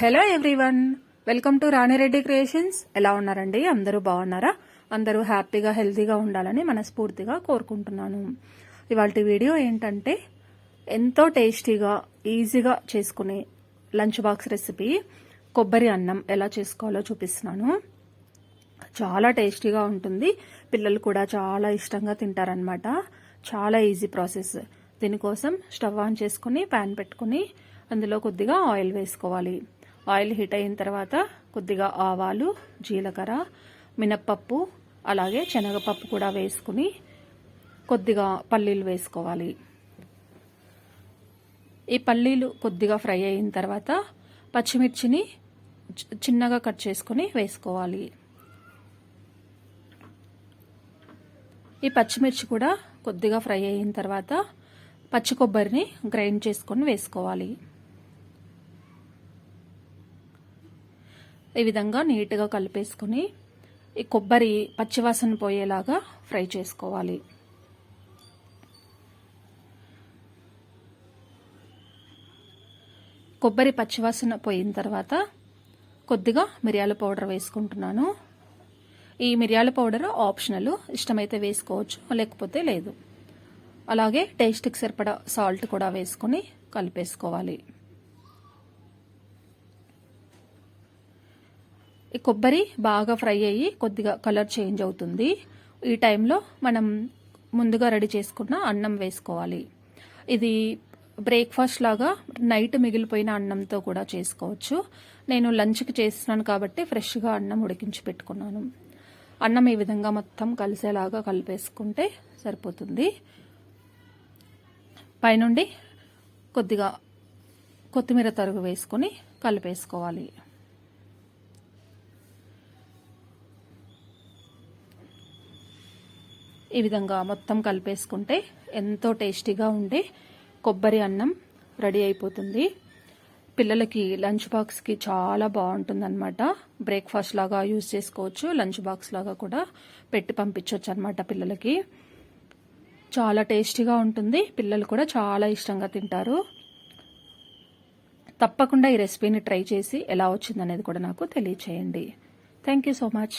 Hello everyone welcome to Ranireddy creations ఎలా ఉన్నారండి? అందరూ బాగున్నారా? అందరూ హ్యాపీగా హెల్తీగా ఉండాలని మనస్ఫూర్తిగా కోరుకుంటున్నాను. ఇవాళ వీడియో ఏంటంటే ఎంతో టేస్టీగా ఈజీగా చేసుకునే లంచ్ బాక్స్ రెసిపీ కొబ్బరి అన్నం ఎలా చేసుకోవాలో చూపిస్తున్నాను. చాలా టేస్టీగా ఉంటుంది. పిల్లలు కూడా చాలా ఇష్టంగా తింటారనమాట చాలా ఈజీ ప్రాసెస్. దీనికోసం స్టవ్ ఆన్ చేసుకుని ప్యాన్ పెట్టుకుని అందులో కొద్దిగా ఆయిల్ వేసుకోవాలి. ఆయిల్ హీట్ అయిన తర్వాత కొద్దిగా ఆవాలు జీలకర్ర మినప్పప్పు అలాగే శనగపప్పు కూడా వేసుకుని కొద్దిగా పల్లీలు వేసుకోవాలి. ఈ పల్లీలు కొద్దిగా ఫ్రై అయిన తర్వాత పచ్చిమిర్చిని చి- చిన్నగా కట్ చేసుకుని వేసుకోవాలి. ఈ పచ్చిమిర్చి కూడా కొద్దిగా ఫ్రై అయిన తర్వాత పచ్చి కొబ్బరిని గ్రైండ్ చేసుకొని వేసుకోవాలి. ఈ విధంగా నీట్గా కలిపేసుకొని ఈ కొబ్బరి పచ్చివాసన పోయేలాగా ఫ్రై చేసుకోవాలి. కొబ్బరి పచ్చివాసన పోయిన తర్వాత కొద్దిగా మిరియాల పౌడర్ వేసుకుంటున్నాను. ఈ మిరియాల పౌడర్ ఆప్షనల్ ఇష్టమైతే వేసుకోవచ్చు లేకపోతే లేదు. అలాగే టేస్ట్కి సరిపడా సాల్ట్ కూడా వేసుకొని కలిపేసుకోవాలి. ఈ కొబ్బరి బాగా ఫ్రై అయ్యి కొద్దిగా కలర్ చేంజ్ అవుతుంది. ఈ టైంలో మనం ముందుగా రెడీ చేసుకున్న అన్నం వేసుకోవాలి. ఇది బ్రేక్ఫాస్ట్ లాగా నైట్ మిగిలిపోయిన అన్నంతో కూడా చేసుకోవచ్చు. నేను లంచ్కి చేస్తున్నాను కాబట్టి ఫ్రెష్గా అన్నం ఉడికించి పెట్టుకున్నాను. అన్నం ఈ విధంగా మొత్తం కలిసేలాగా కలిపేసుకుంటే సరిపోతుంది. పైనుండి కొద్దిగా కొత్తిమీర తరుగు వేసుకొని కలిపేసుకోవాలి. ఈ విధంగా మొత్తం కలిపేసుకుంటే ఎంతో టేస్టీగా ఉండే కొబ్బరి అన్నం రెడీ అయిపోతుంది. పిల్లలకి లంచ్ బాక్స్కి చాలా బాగుంటుందన్నమాట. బ్రేక్ఫాస్ట్ లాగా యూజ్ చేసుకోవచ్చు లంచ్ బాక్స్ లాగా కూడా పెట్టి పంపించవచ్చు అనమాట పిల్లలకి. చాలా టేస్టీగా ఉంటుంది. పిల్లలు కూడా చాలా ఇష్టంగా తింటారు. తప్పకుండా ఈ రెసిపీని ట్రై చేసి ఎలా వచ్చిందనేది కూడా నాకు తెలియచేయండి. Thank you so much.